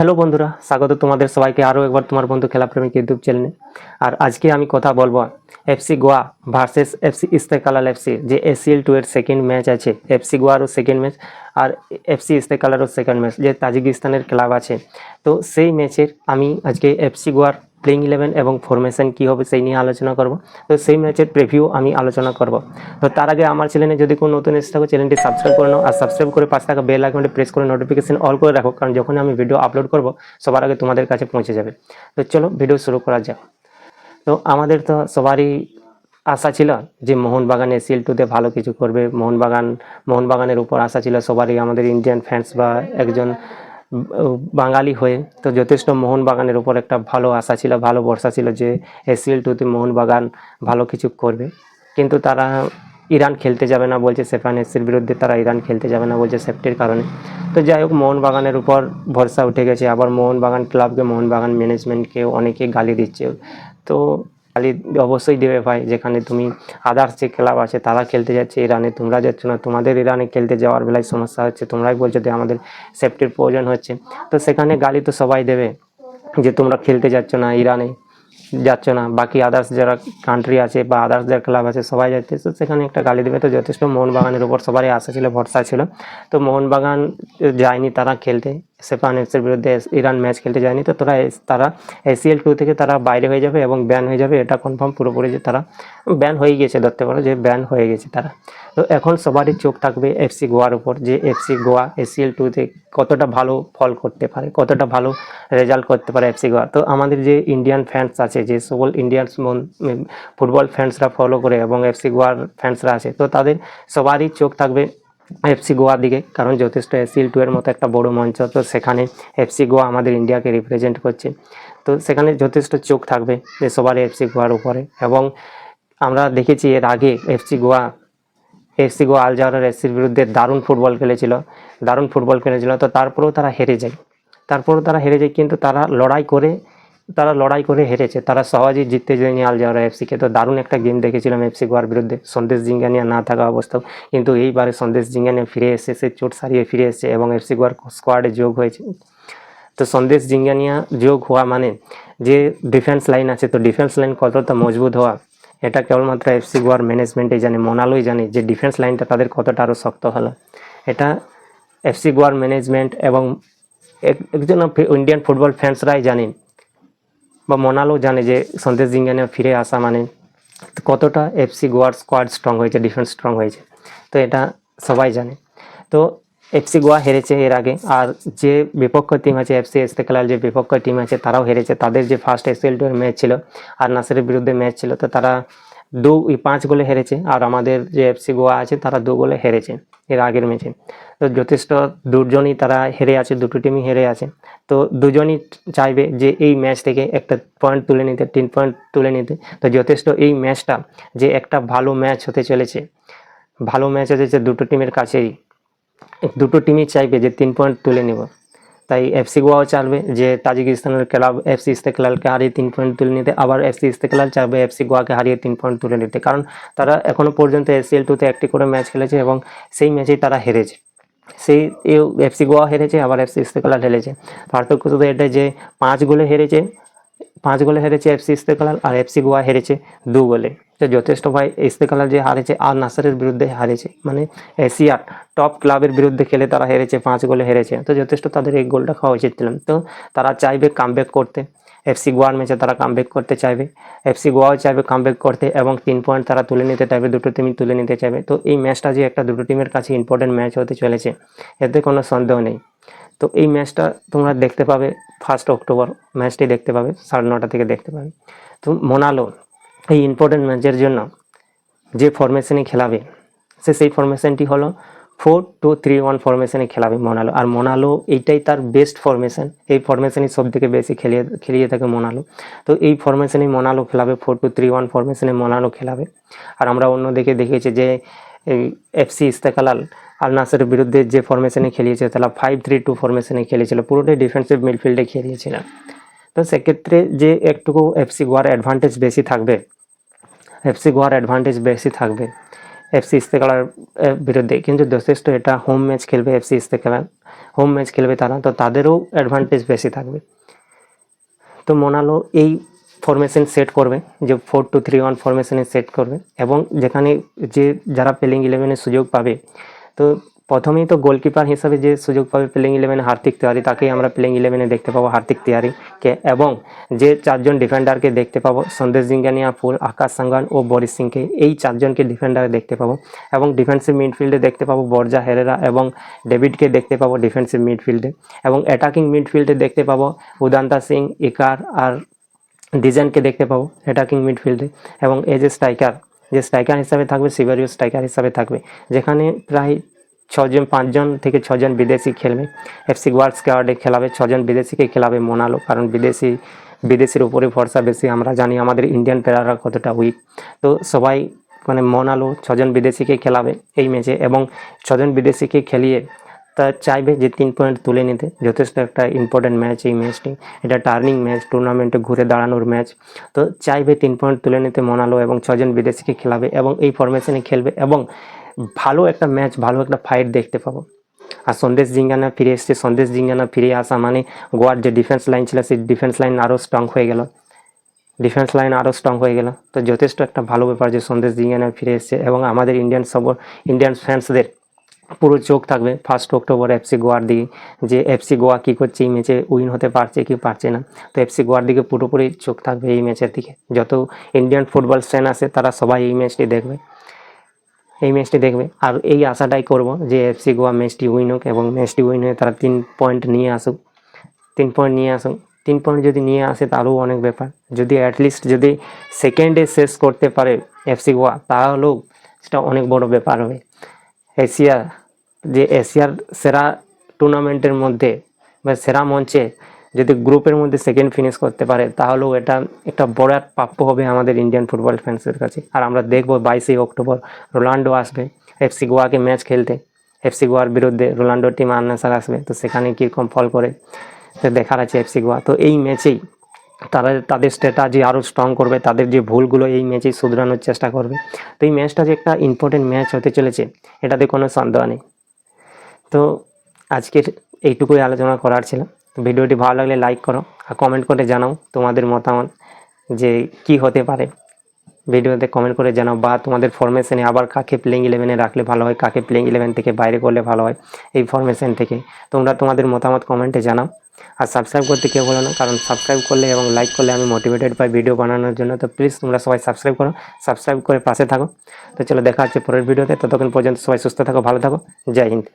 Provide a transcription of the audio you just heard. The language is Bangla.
হ্যালো বন্ধুরা, স্বাগত তোমাদের সবাইকে আরও একবার তোমার বন্ধু খেলাপ্রেমিক ইউটিউব চ্যানেলে। আর আজকে আমি কথা বলব FC Goa versus FC Esteghlal FC যে এসিএল টু এর সেকেন্ড ম্যাচ আছে। এফসি গোয়ারও সেকেন্ড ম্যাচ আর এফসি ইস্তেকালারও সেকেন্ড ম্যাচ যে তাজিকিস্তানের ক্লাব আছে। তো সেই ম্যাচের আমি আজকে এফসি গোয়ার প্লেইং ইলেভেন এবং ফরমেশন কী হবে সেই নিয়ে আলোচনা করব। তো সেই ম্যাচের প্রিভিউ আমি আলোচনা করব। তো তার আগে আমার চ্যানেলে যদি কোনো নতুন এসে থাকো চ্যানেলটি সাবস্ক্রাইব করে নাও আর সাবস্ক্রাইব করে পাশে থাকা বেল আইকনটি প্রেস করে নোটিফিকেশন অল করে রাখো, কারণ যখন আমি ভিডিও আপলোড করব, সবার আগে তোমাদের কাছে পৌঁছে যাবে। তো চলো ভিডিও শুরু করা যাক। তো আমাদের তো সবারই আশা ছিল যে মোহনবাগান এসিএল টুতে ভালো কিছু করবে। মোহনবাগান, মোহনবাগানের উপর আশা ছিল সবারই, আমাদের ইন্ডিয়ান ফ্যান্স বা একজন বাঙালি হয়ে, তো যথেষ্ট মোহনবাগানের উপর একটা ভালো আশা ছিল, ভালো ভরসা ছিল যে এসিএল টুতে মোহনবাগান ভালো কিছু করবে। কিন্তু তারা ইরান খেলতে যাবে না বলছে সেফান এসির বিরুদ্ধে, তারা ইরান খেলতে যাবে না বলছে সেফটির কারণে। তো যাই হোক, মোহনবাগানের উপর ভরসা উঠে গেছে। আবার মোহনবাগান ক্লাবকে, মোহনবাগান ম্যানেজমেন্টকে অনেকে গালি দিচ্ছে। তো গালি অবশ্যই দেবে ভাই, যেখানে তুমি আদার্স যে ক্লাব আছে তারা খেলতে যাচ্ছে ইরানে তোমরা যাচ্ছ না, তোমাদের ইরানে খেলতে যাওয়ার বেলায় সমস্যা হচ্ছে, তোমরাই বলছো যে আমাদের সেফটির প্রয়োজন হচ্ছে। তো সেখানে গালি তো সবাই দেবে যে তোমরা খেলতে যাচ্ছ না ইরানে যাচ্ছ না। বাকি আদার্স যারা কান্ট্রি আছে বা আদার্স যারা ক্লাব আছে সবাই যাচ্ছে, তো সেখানে একটা গালি দেবে। তো যথেষ্ট মোহনবাগানের উপর সবারই আশা ছিল, ভরসা ছিল। তো মোহনবাগান যায়নি তারা খেলতে। সেফান এফসির বিরুদ্ধে ইরান ম্যাচ খেলতে যায়নি, তো তারা তারা এসিএল টু থেকে তারা বাইরে হয়ে যাবে এবং ব্যান হয়ে যাবে, এটা কনফার্ম পুরোপুরি যে তারা ব্যান হয়ে গেছে, ধরতে পারো যে ব্যান হয়ে গেছে তারা। তো এখন সবারই চোখ থাকবে এফসি গোয়ার উপর যে এফসি গোয়া এসিএল টুতে কতটা ভালো ফল করতে পারে, কতটা ভালো রেজাল্ট করতে পারে এফসি গোয়া। তো আমাদের যে ইন্ডিয়ান ফ্যান্স আছে, যে সকল ইন্ডিয়ান ফুটবল ফ্যান্সরা ফলো করে এবং এফসি গোয়ার ফ্যান্সরা আছে, তো তাদের সবারই চোখ থাকবে এফসি গোয়ার দিকে, কারণ যথেষ্ট এসিএল টু এর মতো একটা বড় মঞ্চ, তো সেখানে এফসি গোয়া আমাদের ইন্ডিয়াকে রিপ্রেজেন্ট করছে। তো সেখানে যথেষ্ট চোখ থাকবে যে সবারই এফসি গোয়ার উপরে। এবং আমরা দেখেছি এর আগে FC Goa FC Goa Al এফসির বিরুদ্ধে দারুণ ফুটবল খেলেছিল, দারুণ ফুটবল খেলেছিল, তো তারপরেও তারা হেরে যায়। তারপরেও তারা হেরে যায়, কিন্তু তারা লড়াই করে তারা লড়াই করে হেরেছে। তারা সহজেই জিততে যায়নি আল জাওয়ার এফসিকে তো দারুণ একটা গেম দেখেছিলাম এফসি গোয়ার বিরুদ্ধে। সন্দেশ জিঙ্গানিয়া না থাকা অবস্থাও। কিন্তু এইবারে সন্দেশ জিঙ্গানিয়া ফিরে এসে সে চোট সারিয়ে ফিরে এসেছে এবং এফসি গোয়ার স্কোয়াডে যোগ হয়েছে। তো সন্দেশ জিঙ্গানিয়া যোগ হওয়া মানে যে ডিফেন্স লাইন আছে, তো ডিফেন্স লাইন কতটা মজবুত হওয়া, এটা কেবলমাত্র এফসি গোয়ার ম্যানেজমেন্টই জানে, মোনালোই জানে যে ডিফেন্স লাইনটা তাদের কতটা আরও শক্ত হলো। এটা এফসি গোয়ার ম্যানেজমেন্ট এবং এক- একজন ইন্ডিয়ান ফুটবল ফ্যান্সরাই জানেন। বা মোনালো জানে যে সন্দেশ জিঙ্গানে ফিরে আসা মানে কতটা এফসি গোয়ার স্কোয়াড স্ট্রং হয়েছে ডিফেন্স স্ট্রং হয়েছে। তো এটা সবাই জানে। তো এফসি গোয়া হেরেছে এর আগে, আর যে বিপক্ষ টিম আছে এফসি ইস্তেকলাল যে বিপক্ষ টিম আছে, তারাও হেরেছে। তাদের যে ফার্স্ট এসএল টু এর ম্যাচ ছিল, আর নাসের বিরুদ্ধে ম্যাচ ছিল, তো তারা দু পাঁচ গোলে হেরেছে। আর আমাদের যে এফসি গোয়া আছে, তারা দু গোলে হেরেছে, এর আগের ম্যাচে। তো যথেষ্ট দুজনই তারা হেরে আছে, দুটো টিমই হেরে আছে। তো দুজনই চাইবে যে এই ম্যাচ থেকে একটা পয়েন্ট তুলে নিতে, তিন পয়েন্ট তুলে নিতে। তো যথেষ্ট এই ম্যাচটা যে একটা ভালো ম্যাচ হতে চলেছে, ভালো ম্যাচ হতেছে দুটো টিমের কাছেই। দুটো টিমই চাইবে যে তিন পয়েন্ট তুলে নেব। তাই এফসি গোয়াও চাইবে যে তাজিকিস্তানের ক্লাব এফসি ইস্তেকলালকে হারিয়ে তিন পয়েন্ট তুলে নিতে, আবার এফসি ইস্তেকলাল চাইবে এফসি গোয়াকে হারিয়ে তিন পয়েন্ট তুলে নিতে। কারণ তারা এখনও পর্যন্ত এসিএল টুতে একটি করে ম্যাচ খেলেছে এবং সেই ম্যাচেই তারা হেরেছে। সেই এফসি গোয়া হেরেছে, আবার এফসি ইস্তেকলাল হেরেছে। পার্থক্য শুধু এটাই যে পাঁচ গোলে হেরেছে, পাঁচ গোলে হেরেছে এফসি ইস্তেকলাল আর এফসি গোয়া হেরেছে দু গোলে। তো যথেষ্ট ভাই ইস্তেকলাল যে হারেছে আর নাসারের বিরুদ্ধে হারেছে মানে এশিয়ার টপ ক্লাবের বিরুদ্ধে খেলে তারা হেরেছে, পাঁচ গোলে হেরেছে। তো যথেষ্ট তাদের এই গোলটা খাওয়া উচিত ছিল তো তারা চাইবে কামব্যাক করতে। এফসি গোয়ার ম্যাচে তারা কামব্যাক করতে চাইবে। এফসি গোয়াও চাইবে কামব্যাক করতে এবং তিন পয়েন্ট তারা তুলে নিতে চাইবে, দুটো টিম তুলে নিতে চাইবে। তো এই ম্যাচটা যে একটা দুটো টিমের কাছে ইম্পর্টেন্ট ম্যাচ হতে চলেছে, এতে কোনো সন্দেহ নেই। তো এই ম্যাচটা তোমরা দেখতে পাবে ফার্স্ট অক্টোবর ম্যাচটি দেখতে পাবে, সাড়ে নটা থেকে দেখতে পাবে। তো মোনালো এই ইম্পর্টেন্ট ম্যাচের জন্য যে ফরমেশনে খেলাবে, সে সেই ফরমেশনটি হলো ফোর টু থ্রি ওয়ান ফরমেশনে খেলাবে মোনালো। আর মোনালো এইটাই তার বেস্ট ফরমেশন এই ফরমেশনই সব থেকে বেশি খেলিয়ে খেলিয়ে থাকে মোনালো। তো এই ফরমেশনে মোনালো খেলাবে ফোর টু থ্রি ওয়ান ফরমেশনে মোনালো খেলাবে। আর আমরা অন্যদিকে দেখেছি যে এফসি ইস্তেকালাল আল নাসের বিরুদ্ধে যে ফরমেশনে খেলিয়েছে, তারা ফাইভ থ্রি টু ফরমেশনে খেলেছিল। পুরোটাই ডিফেন্সিভ মিডফিল্ডে খেলিয়েছিল। তো সেক্ষেত্রে যে একটুকু এফসি গোয়ার অ্যাডভান্টেজ বেশি থাকবে এফসি গোয়ার অ্যাডভান্টেজ বেশি থাকবে এফসি ইস্তেকালার বিরুদ্ধে। কিন্তু যথেষ্ট এটা হোম ম্যাচ খেলবে এফসি ইস্তেকালার হোম ম্যাচ খেলবে তারা, তো তাদেরও অ্যাডভান্টেজ বেশি থাকবে। তো মোনালো এই ফরমেশন সেট করবে, যে ফোর টু থ্রি ওয়ান ফরমেশনে সেট করবে, এবং যেখানে যে যারা প্লেইং ইলেভেনের সুযোগ পাবে, তো প্রথমেই তো গোলকিপার হিসাবে যে সুযোগ পাবে প্লেইং ইলেভেনে হার্দিক তিওয়ারি, তাকেই আমরা প্লেইং ইলেভেনে দেখতে পাবো হার্দিক তিওয়ারিকে এবং যে চারজন ডিফেন্ডারকে দেখতে পাবো, সন্দেশ জিঙ্গানিয়া, ফুল, আকাশ সাঙ্গান ও বরিশ সিংকে, এই চারজনকে ডিফেন্ডারে দেখতে পাবো। এবং ডিফেন্সিভ মিডফিল্ডে দেখতে পাবো বর্জা হেরেরা এবং ডেভিডকে দেখতে পাবো ডিফেন্সিভ মিডফিল্ডে এবং অ্যাটাকিং মিডফিল্ডে দেখতে পাবো উদান্তা সিং, ইকার আর ডিজাইনকে দেখতে পাবো অ্যাটাকিং মিডফিল্ডে এবং এজ এ স্ট্রাইকার যে স্ট্রাইকার হিসাবে থাকবে সিভারিও স্ট্রাইকার হিসাবে থাকবে। যেখানে প্রায় ছজন পাঁচজন থেকে ছজন বিদেশি খেলবে। এফসি গোয়ার স্কোয়াডে খেলাবে ছজন বিদেশিকে খেলাবে মোনালো, কারণ বিদেশি, বিদেশির উপরে ভরসা বেশি। আমরা জানি আমাদের ইন্ডিয়ান প্লেয়াররা কতটা উইক তো সবাই মানে মনালো ছজন বিদেশিকে খেলাবে এই ম্যাচে এবং ছজন বিদেশিকে খেলিয়ে তা চাইবে যে তিন পয়েন্ট তুলে নিতে। যথেষ্ট একটা ইম্পর্টেন্ট ম্যাচ এই ম্যাচটি এটা টার্নিং ম্যাচ টুর্নামেন্টে ঘুরে দাঁড়ানোর ম্যাচ তো চাইবে তিন পয়েন্ট তুলে নিতে মনালো এবং ছজন বিদেশিকে খেলাবে এবং এই ফরমেশনে খেলবে এবং ভালো একটা ম্যাচ ভালো একটা ফাইট দেখতে পাবো। আর সন্দেশ জিঙ্গানা ফিরে এসছে। সন্দেশ জিঙ্গানা ফিরে আসা মানে গোয়ার যে ডিফেন্স লাইন ছিল, সেই ডিফেন্স লাইন আরও স্ট্রং হয়ে গেল। ডিফেন্স লাইন আরও স্ট্রং হয়ে গেল। তো যথেষ্ট একটা ভালো ব্যাপার যে সন্দেশ জিঙ্গানা ফিরে এসছে এবং আমাদের ইন্ডিয়ান সব ইন্ডিয়ান ফ্যান্সদের পুরো চোখ থাকবে ফার্স্ট অক্টোবর এফসি গোয়ার দিকে, যে এফসি গোয়া কী করছে, এই ম্যাচে উইন হতে পারছে কি পারছে না। তো এফসি গোয়ার দিকে পুরোপুরি চোখ থাকবে এই ম্যাচের দিকে। যত ইন্ডিয়ান ফুটবল ফ্যান আছে, তারা সবাই এই ম্যাচটি দেখবে। এই ম্যাচটি দেখবে। আর এই আশাটাই করব যে এফসি গোয়া ম্যাচটি উইন হোক এবং ম্যাচটি উইন হয়ে তারা তিন পয়েন্ট নিয়ে আসুক। তিন পয়েন্ট নিয়ে আসুক। তিন পয়েন্ট যদি নিয়ে আসে তারও অনেক ব্যাপার। যদি অ্যাটলিস্ট যদি সেকেন্ডে শেষ করতে পারে এফসি গোয়া, তাহলেও সেটা অনেক বড় ব্যাপার হবে। এশিয়া যে এশিয়ার সেরা টুর্নামেন্টের মধ্যে বা সেরা মঞ্চে যদি গ্রুপের মধ্যে সেকেন্ড ফিনিশ করতে পারে, তাহলেও এটা একটা বড় এক প্রাপ্য হবে আমাদের ইন্ডিয়ান ফুটবল ফ্যান্সের কাছে। আর আমরা দেখব বাইশে অক্টোবর রোনাল্ডো আসবে এফসি গোয়াকে ম্যাচ খেলতে। এফসি গোয়ার বিরুদ্ধে রোনাল্ডো টিম আনসার আসবে, তো সেখানে কীরকম ফল করে দেখার আছে এফসি গোয়া। তো এই ম্যাচেই তারা তাদের স্ট্র্যাটাজি আরও স্ট্রং করবে, তাদের যে ভুলগুলো এই ম্যাচেই শুধরানোর চেষ্টা করবে। তো এই ম্যাচটা যে একটা ইম্পর্টেন্ট ম্যাচ হতে চলেছে, এটাতে কোনো সন্দেহ নেই। তো আজকের এইটুকুই আলোচনা করার ছিল ভিডিওটি ভালো লাগলে লাইক করো আর কমেন্ট করে জানাও তোমাদের মতামত যে কি হতে পারে। ভিডিওতে কমেন্ট করে জানাও বা তোমাদের ফরমেশনে আবার কাকে প্লেইং ইলেভেনে রাখলে ভালো হয়, কাকে প্লেইং ইলেভেন থেকে বাইরে করলে ভালো হয়, এই ফরমেশন থেকে। তোমরা তোমাদের মতামত কমেন্টে জানাও। আর সাবস্ক্রাইব করতে কেউ বলো না, কারণ সাবস্ক্রাইব করলে এবং লাইক করলে আমি মোটিভেটেড পাই ভিডিও বানানোর জন্য। তো প্লিজ তোমরা সবাই সাবস্ক্রাইব করো সাবস্ক্রাইব করে পাশে থাকো। তো চলো দেখা হচ্ছে পরের ভিডিওতে, ততক্ষণ পর্যন্ত সবাই সুস্থ থাকো, ভালো থাকো। জয় হিন্দ।